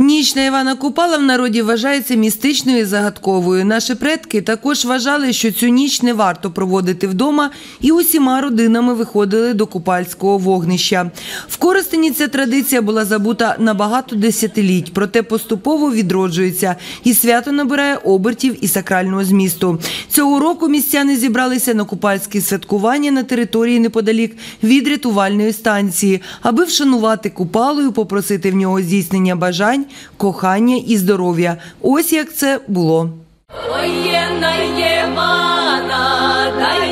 Ніч на Івана Купала в народі вважається містичною і загадковою. Наші предки також вважали, що цю ніч не варто проводити вдома, і усіма родинами виходили до купальського вогнища. В Коростені ця традиція була забута на багато десятиліть, проте поступово відроджується, і свято набирає обертів і сакрального змісту. Цього року містяни зібралися на купальські святкування на території неподалік від рятувальної станції, аби вшанувати купалу і попросити в нього здійснення бажань, кохання і здоров'я. Ось як це було. Воєнна Євана, таєна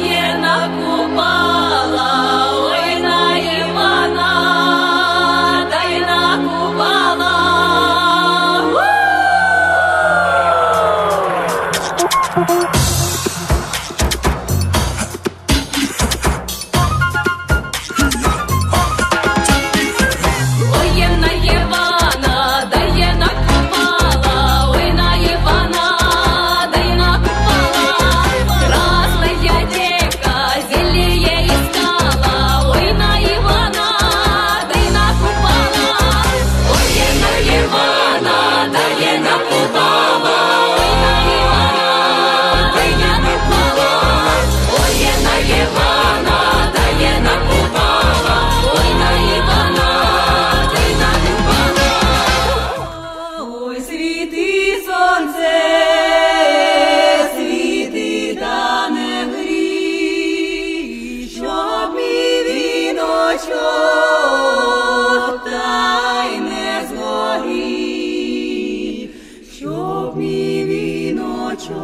качок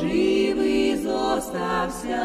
живий зостався.